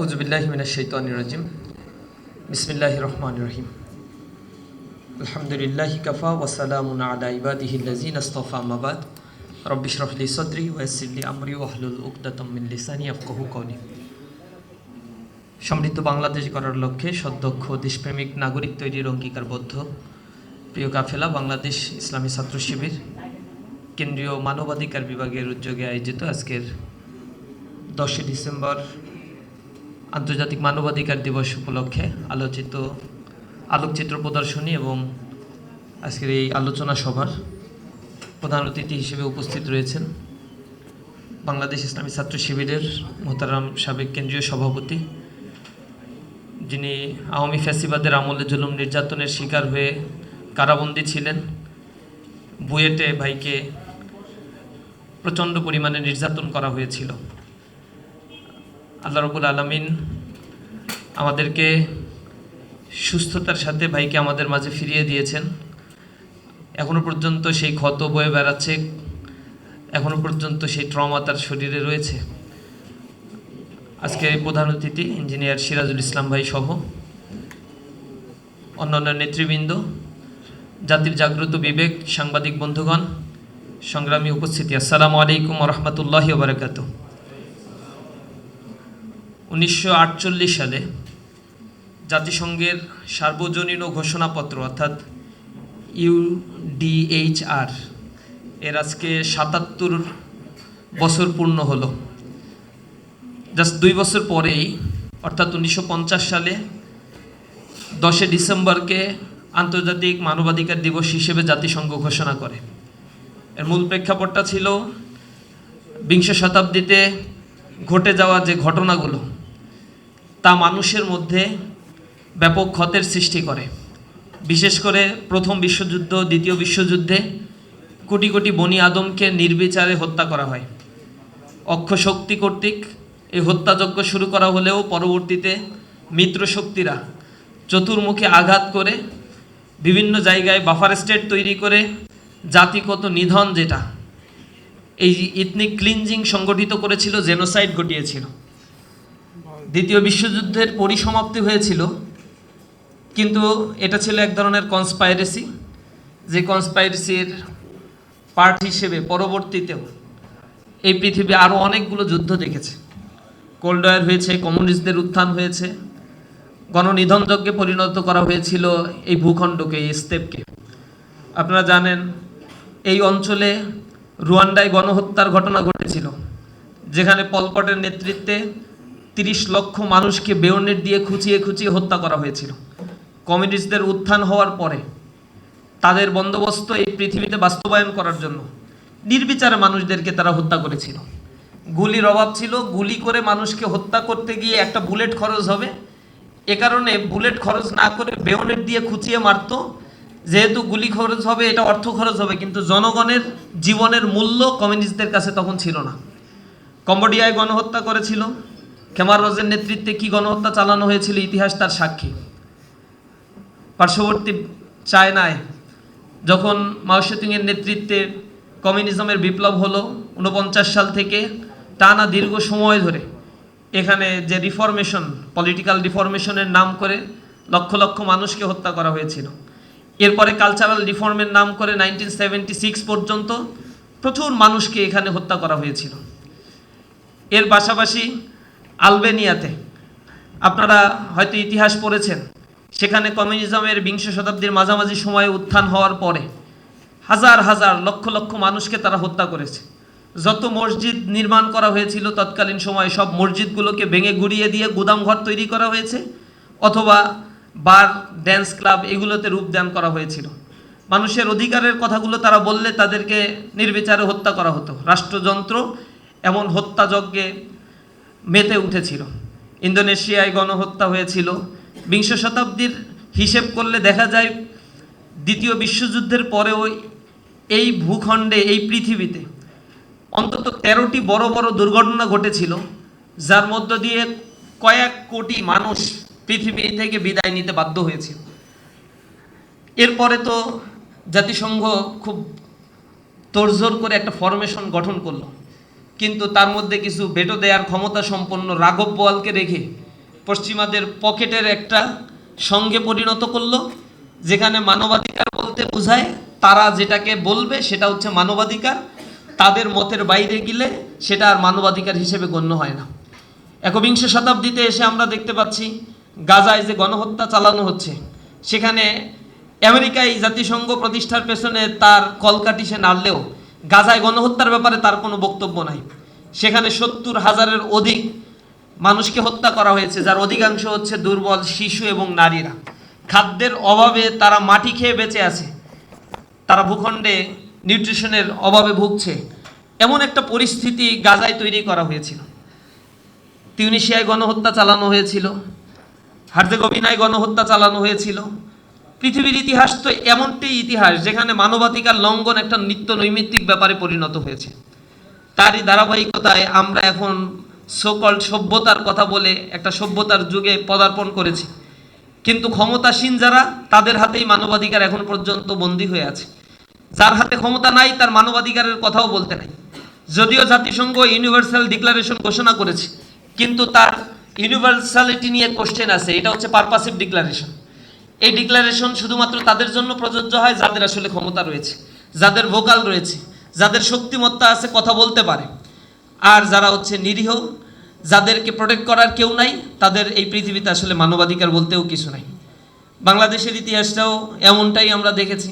আউজবিল্লাহিমিনাশাইতানিরাজিম বিসমিল্লাহ রহমান রহিম। আলহামদুলিল্লাহ কাফা ওয়াসালামুন আলা ইবাদিহিল্লাজিন আস্তফা মাবাদ রব্বিশ রহলি সদরি ওয়াসিল্লি আমরি ওয়াহলুল উকদাতম মিন লিসানি আফকাহু কওলি। সমৃদ্ধ বাংলাদেশ গড়ার লক্ষ্যে সদক্ষ দেশপ্রেমিক, নাগরিক তৈরির অঙ্গীকারবদ্ধ, প্রিয় কাফেলা, বাংলাদেশ ইসলামী ছাত্র শিবির, কেন্দ্রীয় মানবাধিকার বিভাগের উদ্যোগে আয়োজিত আজকের দশই ডিসেম্বর আন্তর্জাতিক মানবাধিকার দিবস উপলক্ষে আলোচিত আলোকচিত্র প্রদর্শনী এবং আজকের এই আলোচনা সভার প্রধান অতিথি হিসেবে উপস্থিত রয়েছেন বাংলাদেশ ইসলামী ছাত্র শিবিরের মোহতারাম সাবেক কেন্দ্রীয় সভাপতি, যিনি আওয়ামী ফ্যাসিবাদের আমলে জুলুম নির্যাতনের শিকার হয়ে কারাবন্দী ছিলেন। বুয়েটে ভাইকে প্রচণ্ড পরিমাণে নির্যাতন করা হয়েছিল। আল্লাহ রবুল আলমিন আমাদেরকে সুস্থতার সাথে ভাইকে আমাদের মাঝে ফিরিয়ে দিয়েছেন। এখনও পর্যন্ত সেই ক্ষত বয়ে বেড়াচ্ছে, এখনও পর্যন্ত সেই ট্রমা তার শরীরে রয়েছে। আজকে প্রধান অতিথি ইঞ্জিনিয়ার সিরাজুল ইসলাম ভাই সহ অন্যান্য নেতৃবৃন্দ, জাতির জাগ্রত বিবেক, সাংবাদিক বন্ধুগণ, সংগ্রামী উপস্থিতি। আসসালামু আলাইকুম রহমতুল্লাহ বারকাতু উনিশশো আটচল্লিশ সালে জাতিসংঘের সার্বজনীন ঘোষণাপত্র, অর্থাৎ ইউডিএইচআর এর আজকে সাতাত্তর বছর পূর্ণ হলো। জাস্ট দুই বছর পরেই, অর্থাৎ উনিশশো পঞ্চাশ সালে দশে ডিসেম্বরকে আন্তর্জাতিক মানবাধিকার দিবস হিসেবে জাতিসংঘ ঘোষণা করে। এর মূল প্রেক্ষাপটটা ছিল বিংশ শতাব্দীতে ঘটে যাওয়া যে ঘটনাগুলো তা মানুষের মধ্যে ব্যাপক ক্ষতের সৃষ্টি করে। বিশেষ করে প্রথম বিশ্বযুদ্ধ, দ্বিতীয় বিশ্বযুদ্ধে কোটি কোটি বনি আদমকে নির্বিচারে হত্যা করা হয়। অক্ষ শক্তি কর্তৃক এই হত্যাযজ্ঞ শুরু করা হলেও পরবর্তীতে মিত্র শক্তিরা চতুর্মুখী আঘাত করে বিভিন্ন জায়গায় বাফার স্টেট তৈরি করে জাতিগত নিধন যেটা এই ইথনিক ক্লিনজিং সংগঠিত করেছিল, জেনোসাইড ঘটিয়েছিল। দ্বিতীয় বিশ্বযুদ্ধের পরিসমাপ্তি হয়েছিল, কিন্তু এটা ছিল এক ধরনের কনস্পাইরেসি যে কনস্পাইরেসির পার্ট হিসেবে পরবর্তীতেও এই পৃথিবী আরও অনেকগুলো যুদ্ধ দেখেছে। কোল্ড ওয়ার হয়েছে কমিউনিস্টদের উত্থান হয়েছে, গণনিধনযজ্ঞে পরিণত করা হয়েছিল এই ভূখণ্ডকে, এই স্টেপকে আপনারা জানেন, এই অঞ্চলে রুয়ান্ডায় গণহত্যার ঘটনা ঘটেছিল, যেখানে পলপটের নেতৃত্বে তিরিশ লক্ষ মানুষকে বেয়নেট দিয়ে খুঁচিয়ে খুঁচিয়ে হত্যা করা হয়েছিল। কমিউনিস্টদের উত্থান হওয়ার পরে তাদের বন্দোবস্ত এই পৃথিবীতে বাস্তবায়ন করার জন্য নির্বিচারে মানুষদেরকে তারা হত্যা করেছিল। গুলির অভাব ছিল, গুলি করে মানুষকে হত্যা করতে গিয়ে একটা বুলেট খরচ হবে। এ কারণে বুলেট খরচ না করে বেয়নেট দিয়ে খুঁচিয়ে মারতো। যেহেতু গুলি খরচ হবে, এটা অর্থ খরচ হবে, কিন্তু জনগণের জীবনের মূল্য কমিউনিস্টদের কাছে তখন ছিল না। কম্বোডিয়ায় গণহত্যা করেছিল। খেমার রোজের নেতৃত্বে কি গণহত্যা চালানো হয়েছিল ইতিহাস তার সাক্ষী। পার্শ্ববর্তী চায়নায় যখন মাওসেতুংয়ের নেতৃত্বে কমিউনিজমের বিপ্লব হলো উনপঞ্চাশ সাল থেকে টানা দীর্ঘ সময় ধরে এখানে যে রিফরমেশন, পলিটিক্যাল রিফরমেশনের নাম করে লক্ষ লক্ষ মানুষকে হত্যা করা হয়েছিল। এরপরে কালচারাল রিফর্মের নাম করে নাইনটিন পর্যন্ত প্রচুর মানুষকে এখানে হত্যা করা হয়েছিল। এর পাশাপাশি আলবেনিয়াতে। আপনারা হয়তো ইতিহাস পড়েছেন, সেখানে কমিউনিজমের বিংশ শতাব্দীর মাঝামাঝি সময়ে উত্থান হওয়ার পরে হাজার হাজার লক্ষ লক্ষ মানুষকে তারা হত্যা করেছে। যত মসজিদ নির্মাণ করা হয়েছিল তৎকালীন সময়ে সব মসজিদগুলোকে ভেঙে গুড়িয়ে দিয়ে গুদামঘর তৈরি করা হয়েছে, অথবা বার ড্যান্স ক্লাব এগুলোতে রূপদান করা হয়েছিল। মানুষের অধিকারের কথাগুলো তারা বললে তাদেরকে নির্বিচারে হত্যা করা হতো। রাষ্ট্রযন্ত্র এমন হত্যাযজ্ঞে মেতে উঠেছিল। ইন্দোনেশিয়ায় গণহত্যা হয়েছিল। বিংশ শতাব্দীর হিসেব করলে দেখা যায়, দ্বিতীয় বিশ্বযুদ্ধের পরেও এই ভূখণ্ডে, এই পৃথিবীতে অন্তত তেরোটি বড় বড় দুর্ঘটনা ঘটেছিল, যার মধ্য দিয়ে কয়েক কোটি মানুষ পৃথিবী থেকে বিদায় নিতে বাধ্য হয়েছিল। এরপরে তো জাতিসংঘ খুব তোড়জোড় করে একটা ফরমেশন গঠন করল। কিন্তু তার মধ্যে কিছু ভেটো দেওয়ার ক্ষমতা সম্পন্ন রাঘব বোয়ালকে রেখে পশ্চিমাদের পকেটের একটা সঙ্গে পরিণত করল, যেখানে মানবাধিকার বলতে বোঝায় তারা যেটাকে বলবে সেটা হচ্ছে মানবাধিকার। তাদের মতের বাইরে গেলে সেটা আর মানবাধিকার হিসেবে গণ্য হয় না। একবিংশ শতাব্দীতে এসে আমরা দেখতে পাচ্ছি, গাজায় যে গণহত্যা চালানো হচ্ছে, সেখানে আমেরিকায় জাতিসংঘ প্রতিষ্ঠার পেছনে তার কলকাটি সে নাড়লেও গাজায় গণহত্যার ব্যাপারে তার কোনো বক্তব্য নাই। সেখানে সত্তর হাজারের অধিক মানুষকে হত্যা করা হয়েছে, যার অধিকাংশ হচ্ছে দুর্বল শিশু এবং নারীরা। খাদ্যের অভাবে তারা মাটি খেয়ে বেঁচে আছে। তারা ভূখণ্ডে নিউট্রিশনের অভাবে ভুগছে। এমন একটা পরিস্থিতি গাজায় তৈরি করা হয়েছিল। তিউনিশিয়ায় গণহত্যা চালানো হয়েছিল। হার্জেগোভিনায় গণহত্যা চালানো হয়েছিল। পৃথিবীর ইতিহাস তো এমনটি ইতিহাস যেখানে মানবাধিকার লঙ্ঘন একটা নিত্য নৈমিত্তিক ব্যাপারে পরিণত হয়েছে। তারই ধারাবাহিকতায় আমরা এখন সকল সভ্যতার কথা বলে একটা সভ্যতার যুগে পদার্পণ করেছি। কিন্তু ক্ষমতাসীন যারা, তাদের হাতেই মানবাধিকার এখন পর্যন্ত বন্দী হয়ে আছে। যার হাতে ক্ষমতা নাই, তার মানবাধিকারের কথাও বলতে নাই। যদিও জাতিসংঘ ইউনিভার্সাল ডিক্লারেশন ঘোষণা করেছে, কিন্তু তার ইউনিভার্সালিটি নিয়ে কোশ্চেন আছে। এটা হচ্ছে পারপাসিভ ডিক্লারেশন এই ডিক্লারেশন শুধুমাত্র তাদের জন্য প্রযোজ্য হয় যাদের আসলে ক্ষমতা রয়েছে, যাদের ভোকাল রয়েছে, যাদের শক্তিমত্তা আছে, কথা বলতে পারে। আর যারা হচ্ছে নিরীহ, যাদেরকে প্রোটেক্ট করার কেউ নাই, তাদের এই পৃথিবীতে আসলে মানবাধিকার বলতেও কিছু নাই। বাংলাদেশের ইতিহাসটাও এমনটাই আমরা দেখেছি।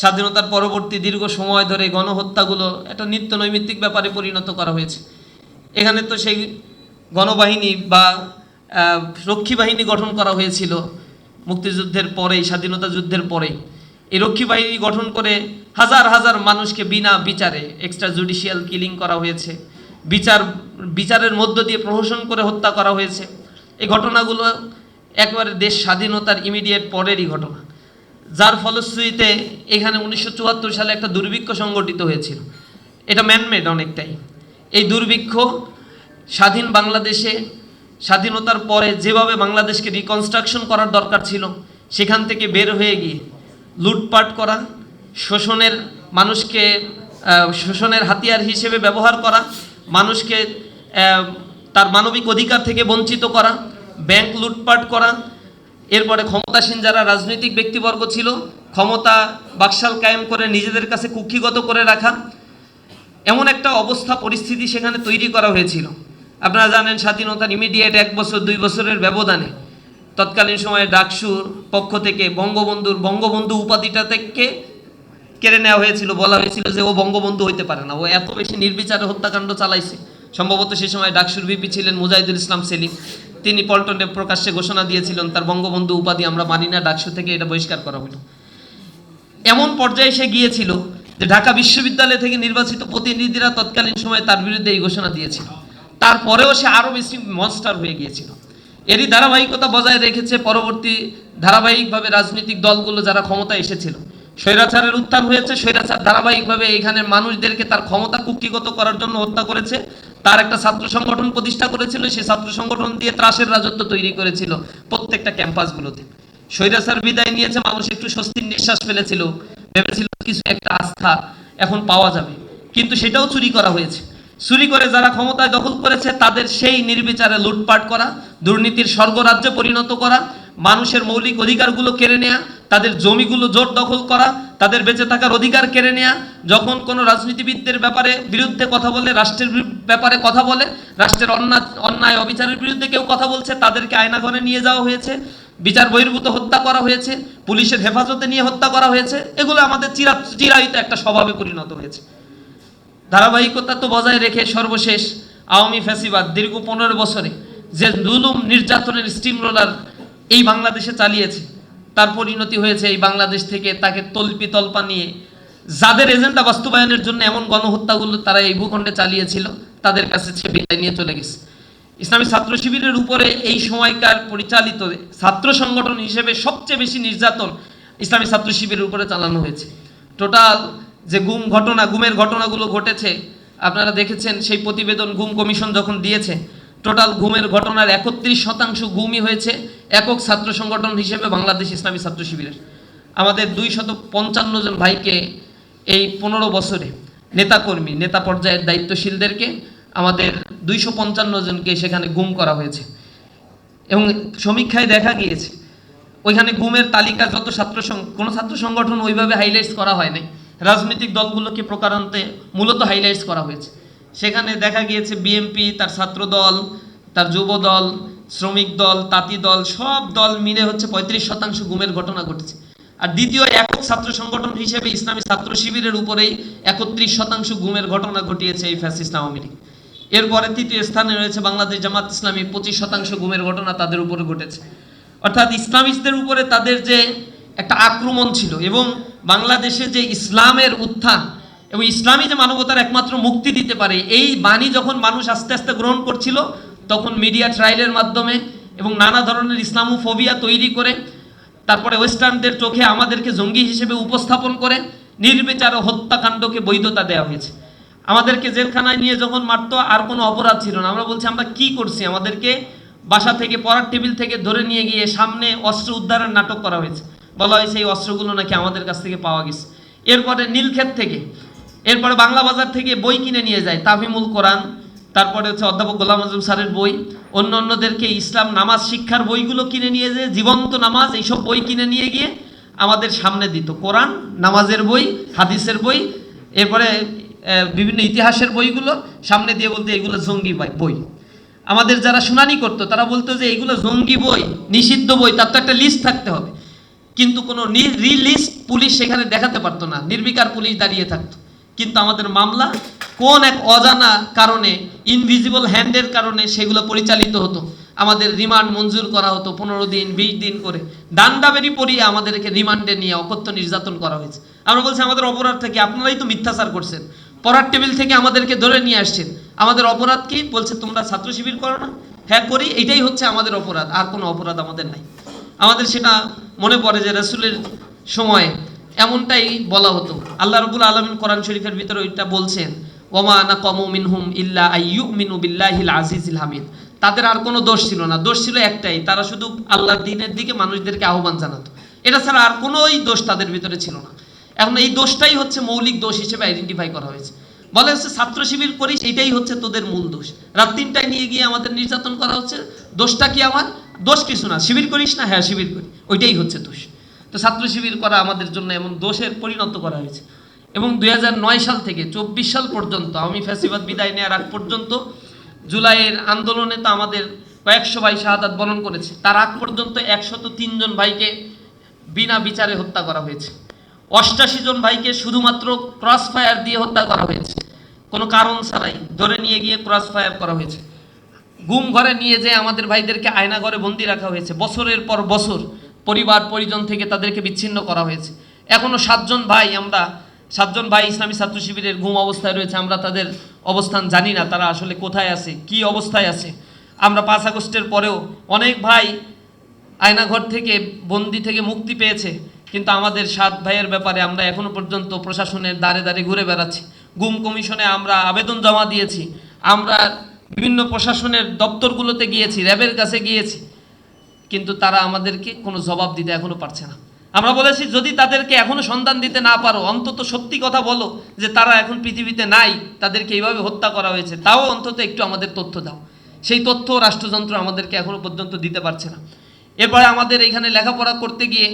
স্বাধীনতার পরবর্তী দীর্ঘ সময় ধরে গণহত্যাগুলো একটা নিত্য নৈমিত্তিক ব্যাপারে পরিণত করা হয়েছে। এখানে তো সেই গণবাহিনী বা রক্ষী বাহিনী গঠন করা হয়েছিল। মুক্তিযুদ্ধের পরেই, স্বাধীনতা যুদ্ধের পরেই, এই রক্ষী বাহিনী গঠন করে হাজার হাজার মানুষকে বিনা বিচারে এক্সট্রা জুডিশিয়াল কিলিং করা হয়েছে। বিচার, বিচারের মধ্য দিয়ে প্রহসন করে হত্যা করা হয়েছে। এই ঘটনাগুলো একবারে দেশ স্বাধীনতার ইমিডিয়েট পরেরই ঘটনা। যার ফলশ্রুতিতে এখানে উনিশশো চুয়াত্তর সালে একটা দুর্ভিক্ষ সংগঠিত হয়েছিল। এটা ম্যানমেড অনেকটাই। এই দুর্ভিক্ষ স্বাধীন বাংলাদেশে স্বাধীনতার পরে যেভাবে বাংলাদেশকে রিকনস্ট্রাকশন করার দরকার ছিল, সেখান থেকে বের হয়ে গিয়ে লুটপাট করা, শোষণের মানুষকে শোষণের হাতিয়ার হিসেবে ব্যবহার করা, মানুষকে তার মানবিক অধিকার থেকে বঞ্চিত করা ব্যাংক লুটপাট করা, এরপরে ক্ষমতাসীন যারা রাজনৈতিক ব্যক্তিবর্গ ছিল, ক্ষমতা বাকশাল কায়েম করে নিজেদের কাছে কুক্ষিগত করে রাখা, এমন একটা অবস্থা, পরিস্থিতি সেখানে তৈরি করা হয়েছিল। আপনারা জানেন স্বাধীনতার ইমিডিয়েট এক বছর, দুই বছরের ব্যবধানে তৎকালীন সময়ে ডাকসুর পক্ষ থেকে বঙ্গবন্ধুর বঙ্গবন্ধু উপাধিটা থেকে কেড়ে নেওয়া হয়েছিল, বলা হয়েছিল যে ও বঙ্গবন্ধু হইতে পারে না। ও এত বেশি নির্বিচারে হত্যাকাণ্ড চালাইছে। সম্ভবত সে সময় ডাকসুর ভিপি ছিলেন মুজাহিদুল ইসলাম সেলিম। তিনি পল্টনে প্রকাশ্যে ঘোষণা দিয়েছিলেন, তার বঙ্গবন্ধু উপাধি আমরা মানি না, ডাকসু থেকে এটা বহিষ্কার করা হলো। এমন পর্যায়ে সে গিয়েছিল যে ঢাকা বিশ্ববিদ্যালয় থেকে নির্বাচিত প্রতিনিধিরা তৎকালীন সময়ে তার বিরুদ্ধে এই ঘোষণা দিয়েছিল। তারপরেও সে আরও বেশি মনস্টার হয়ে গিয়েছিল। এরই ধারাবাহিকতা বজায় রেখেছে পরবর্তী ধারাবাহিকভাবে রাজনৈতিক দলগুলো যারা ক্ষমতায় এসেছিল। স্বৈরাচারের উত্থান হয়েছে, স্বৈরাচার ধারাবাহিকভাবে এখানে মানুষদেরকে তার ক্ষমতা কুক্ষিগত করার জন্য হত্যা করেছে। তার একটা ছাত্র সংগঠন প্রতিষ্ঠা করেছিল, সেই ছাত্র সংগঠন দিয়ে ত্রাসের রাজত্ব তৈরি করেছিল প্রত্যেকটা ক্যাম্পাসগুলোতে। স্বৈরাচার বিদায় নিয়েছে, মানুষ একটু স্বস্তির নিঃশ্বাস ফেলেছিল, ভেবেছিল কিছু একটা আস্থা এখন পাওয়া যাবে। কিন্তু সেটাও চুরি করা হয়েছে। চুরি করে যারা ক্ষমতায় দখল করেছে, তাদের সেই নির্বিচারে লুটপাট করা, দুর্নীতির স্বর্গরাজ্যে পরিণত করা, মানুষের মৌলিক অধিকারগুলো কেড়ে নেয়া, তাদের জমিগুলো জোর দখল করা, তাদের বেঁচে থাকার অধিকার কেড়ে নেয়া, যখন কোনো রাজনীতিবিদদের ব্যাপারে বিরুদ্ধে কথা বলে, রাষ্ট্রের ব্যাপারে কথা বলে, রাষ্ট্রের অন্যায় অন্যায় অবিচারের বিরুদ্ধে কেউ কথা বলছে, তাদেরকে আয়নাঘরে নিয়ে যাওয়া হয়েছে, বিচার বহির্ভূত হত্যা করা হয়েছে, পুলিশের হেফাজতে নিয়ে হত্যা করা হয়েছে, এগুলো আমাদের চিরা চিরায়িত একটা স্বভাবে পরিণত হয়েছে। ধারাবাহিকতা তো বজায় রেখে সর্বশেষ আওয়ামী ফ্যাসিবাদ দীর্ঘ পনেরো বছরে যে জুলুম নির্যাতনের স্টিম রোলার এই বাংলাদেশে চালিয়েছে, তার পরিণতি হয়েছে এই বাংলাদেশ থেকে তাকে তল্পি তল্পা নিয়ে। যাদের এজেন্ডা বাস্তবায়নের জন্য এমন গণহত্যাগুলো তারা এই ভূখণ্ডে চালিয়েছিল, তাদের কাছে সে বিদায় নিয়ে চলে গেছে। ইসলামী ছাত্র শিবিরের উপরে এই সময়কার পরিচালিত ছাত্র সংগঠন হিসেবে সবচেয়ে বেশি নির্যাতন ইসলামী ছাত্র শিবিরের উপরে চালানো হয়েছে। টোটাল যে গুম ঘটনা, গুমের ঘটনাগুলো ঘটেছে, আপনারা দেখেছেন সেই প্রতিবেদন গুম কমিশন যখন দিয়েছে, টোটাল গুমের ঘটনার একত্রিশ শতাংশ গুমই হয়েছে একক ছাত্র সংগঠন হিসেবে বাংলাদেশ ইসলামী ছাত্র শিবিরের। আমাদের দুই শত পঞ্চান্ন জন ভাইকে এই পনেরো বছরে নেতাকর্মী, নেতা পর্যায়ের দায়িত্বশীলদেরকে আমাদের দুইশো পঞ্চান্ন জনকে সেখানে গুম করা হয়েছে। এবং সমীক্ষায় দেখা গিয়েছে, ওইখানে গুমের তালিকা যত ছাত্র কোনো ছাত্র সংগঠন ওইভাবে হাইলাইটস করা হয় নাই। রাজনৈতিক দলগুলোকে প্রকারান্তে মূলত হাইলাইটস করা হয়েছে। সেখানে দেখা গিয়েছে বিএমপি তার ছাত্র দল তার যুব দল শ্রমিক দল, তাঁতি দল, সব দল মিলে হচ্ছে পঁয়ত্রিশ শতাংশ গুমের ঘটনা ঘটেছে। আর দ্বিতীয় একক ছাত্র সংগঠন হিসেবে ইসলামী ছাত্র শিবিরের উপরেই একত্রিশ শতাংশ গুমের ঘটনা ঘটিয়েছে এই ফ্যাসিস্ট আওয়ামী লীগ। এরপরে তৃতীয় স্থানে রয়েছে বাংলাদেশ জামাত ইসলামী, পঁচিশ শতাংশ গুমের ঘটনা তাদের উপরে ঘটেছে। অর্থাৎ ইসলামিস্টদের উপরে তাদের যে একটা আক্রমণ ছিল এবং বাংলাদেশে যে ইসলামের উত্থান এবং ইসলামী যে মানবতার একমাত্র মুক্তি দিতে পারে, এই বাণী যখন মানুষ আস্তে আস্তে গ্রহণ করছিল, তখন মিডিয়া ট্রায়ালের মাধ্যমে এবং নানা ধরনের ইসলামোফোবিয়া তৈরি করে, তারপরে ওয়েস্টার্নদের চোখে আমাদেরকে জঙ্গি হিসেবে উপস্থাপন করে, নির্বিচার হত্যাকাণ্ডকে বৈধতা দেওয়া হয়েছে। আমাদেরকে জেলখানায় নিয়ে যখন মারতো, আর কোনো অপরাধ ছিল না। আমরা বলছি, আমরা কি করছি? আমাদেরকে বাসা থেকে, পড়ার টেবিল থেকে ধরে নিয়ে গিয়ে সামনে অস্ত্র উদ্ধারের নাটক করা হয়েছে। বলা হয়েছে এই অস্ত্রগুলো নাকি আমাদের কাছ থেকে পাওয়া গেছে। এরপরে নীলক্ষেত থেকে, এরপরে বাংলা বাজার থেকে বই কিনে নিয়ে যায়, তাফিমুল কোরআন, তারপরে হচ্ছে অধ্যাপক গোলাম আজম স্যারের বই অন্য অন্যদেরকে ইসলাম নামাজ শিক্ষার বইগুলো কিনে নিয়ে যে জীবন্ত নামাজ, এইসব বই কিনে নিয়ে গিয়ে আমাদের সামনে দিত। কোরআন, নামাজের বই, হাদিসের বই, এরপরে বিভিন্ন ইতিহাসের বইগুলো সামনে দিয়ে বলতে এগুলো জঙ্গি বই আমাদের যারা শুনানি করতো, তারা বলতো যে এগুলো জঙ্গি বই, নিষিদ্ধ বই, তার তো একটা লিস্ট থাকতে হবে। কিন্তু কোনো রিলিজ পুলিশ সেখানে দেখাতে পারতো না। নির্বিকার পুলিশ দাঁড়িয়ে থাকতো। কিন্তু আমাদের মামলা কোন এক অজানা কারণে ইনভিজিবল হ্যান্ডের কারণে সেগুলো পরিচালিত হতো। আমাদের রিমান্ড মঞ্জুর করা হতো পনেরো দিন, বিশ দিন করে। ডান্ডাবেরি পরিয়ে আমাদেরকে রিমান্ডে নিয়ে অকথ্য নির্যাতন করা হয়েছে। আমরা বলছি, আমাদের অপরাধ থেকে আপনারাই তো মিথ্যাচার করছেন। পড়ার টেবিল থেকে আমাদেরকে ধরে নিয়ে আসছেন। আমাদের অপরাধ কি? বলছে, তোমরা ছাত্র শিবির করো না। হ্যাঁ করি। এটাই হচ্ছে আমাদের অপরাধ। আর কোনো অপরাধ আমাদের নাই। আমাদের সেটা মনে পড়ে যে রাসূলের সময় এমনটাই বলা হতো। আল্লাহ রবুল আলমিন কোরআন শরীফের ভিতরে ওইটা বলছেন, ওমা আনা কমু মিনহুম ইল্লা আইয়ু মিনু বিল্লাহিল আজিজিল হামিদ। তাদের আর কোনো দোষ ছিল না, দোষ ছিল একটাই, তারা শুধু আল্লাহর দিনের দিকে মানুষদেরকে আহ্বান জানাতো। এটা ছাড়া আর কোনোই দোষ তাদের ভিতরে ছিল না। এখন এই দোষটাই হচ্ছে মৌলিক দোষ হিসেবে আইডেন্টিফাই করা হয়েছে। বলা হচ্ছে ছাত্র শিবির করিস, এটাই হচ্ছে তোদের মূল দোষ। রাত তিনটায় নিয়ে গিয়ে আমাদের নির্যাতন করা হচ্ছে, দোষটা কি আমার? দোষ কিছু না। শিবির করিস না হ্যাঁ শিবির করি। ওইটাই হচ্ছে দোষ। তো ছাত্র শিবির করা আমাদের জন্য এমন দোষের পরিণত করা হয়েছে। এবং দুই হাজার নয় সাল থেকে চব্বিশ সাল পর্যন্ত, আমি ফ্যাসিবাদ বিদায় নেওয়ার আগ পর্যন্ত, জুলাইয়ের আন্দোলনে তো আমাদের কয়েকশো ভাই শাহাদাত বরণ করেছে। তার আগ পর্যন্ত একশত তিনজন ভাইকে বিনা বিচারে হত্যা করা হয়েছে। অষ্টাশি জন ভাইকে শুধুমাত্র ক্রস ফায়ার দিয়ে হত্যা করা হয়েছে। কোনো কারণ ছাড়াই ধরে নিয়ে গিয়ে ক্রস ফায়ার করা হয়েছে। গুম ঘরে নিয়ে যেয়ে আমাদের ভাইদেরকে আয়না ঘরে বন্দি রাখা হয়েছে। বছরের পর বছর পরিবার, পরিজন থেকে তাদেরকে বিচ্ছিন্ন করা হয়েছে। এখনও সাতজন ভাই আমরা, সাতজন ভাই ইসলামী ছাত্র শিবিরের ঘুম অবস্থায় রয়েছে, আমরা তাদের অবস্থান জানি না, তারা আসলে কোথায় আছে, কি অবস্থায় আছে। আমরা পাঁচ আগস্টের পরেও অনেক ভাই আয়নাঘর থেকে বন্দি থেকে মুক্তি পেয়েছে, কিন্তু আমাদের সাত ভাইয়ের ব্যাপারে আমরা এখনও পর্যন্ত প্রশাসনের দ্বারে দ্বারে ঘুরে বেড়াচ্ছি। গুম কমিশনে আমরা আবেদন জমা দিয়েছি। আমরা বিভিন্ন প্রশাসনের দপ্তরগুলোতে গিয়েছি, র্যাবের কাছে গিয়েছি। কিন্তু তারা আমাদেরকে কোনো জবাব দিতে এখনও পারছে না। আমরা বলেছি, যদি তাদেরকে এখনও সন্ধান দিতে না পারো, অন্তত সত্যি কথা বলো যে তারা এখন পৃথিবীতে নাই, তাদেরকে এইভাবে হত্যা করা হয়েছে, তাও অন্তত একটু আমাদের তথ্য দাও। সেই তথ্য রাষ্ট্রযন্ত্র আমাদেরকে এখনও পর্যন্ত দিতে পারছে না। এরপরে আমাদের এখানে লেখাপড়া করতে গিয়ে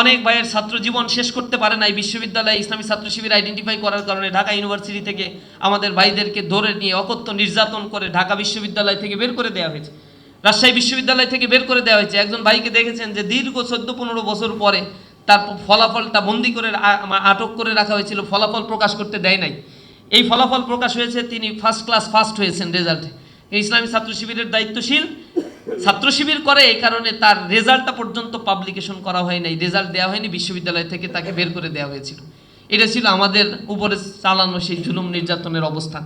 অনেক ভাইয়ের ছাত্র জীবন শেষ করতে পারে নাই বিশ্ববিদ্যালয়ে ইসলামী ছাত্র শিবির আইডেন্টিফাই করার কারণে ঢাকা ইউনিভার্সিটি থেকে আমাদের ভাইদেরকে ধরে নিয়ে অকথ্য নির্যাতন করে ঢাকা বিশ্ববিদ্যালয় থেকে বের করে দেওয়া হয়েছে। রাজশাহী বিশ্ববিদ্যালয় থেকে বের করে দেওয়া হয়েছে। একজন ভাইকে দেখেছেন যে দীর্ঘ চোদ্দ পনেরো বছর পরে তার ফলাফলটা বন্দি করে আটক করে রাখা হয়েছিল, ফলাফল প্রকাশ করতে দেয় নাই। এই ফলাফল প্রকাশ হয়েছে, তিনি ফার্স্ট ক্লাস ফার্স্ট হয়েছেন রেজাল্টে ইসলামী ছাত্র শিবিরের দায়িত্বশীল ছাত্র শিবির করে এই কারণে তার রেজাল্টটা পর্যন্ত পাবলিকেশন করা হয় নাই, রেজাল্ট দেওয়া হয়নি, বিশ্ববিদ্যালয় থেকে তাকে বের করে দেওয়া হয়েছিল। এটা ছিল আমাদের উপরে চালানো সেই জুলুম নির্যাতনের অবস্থান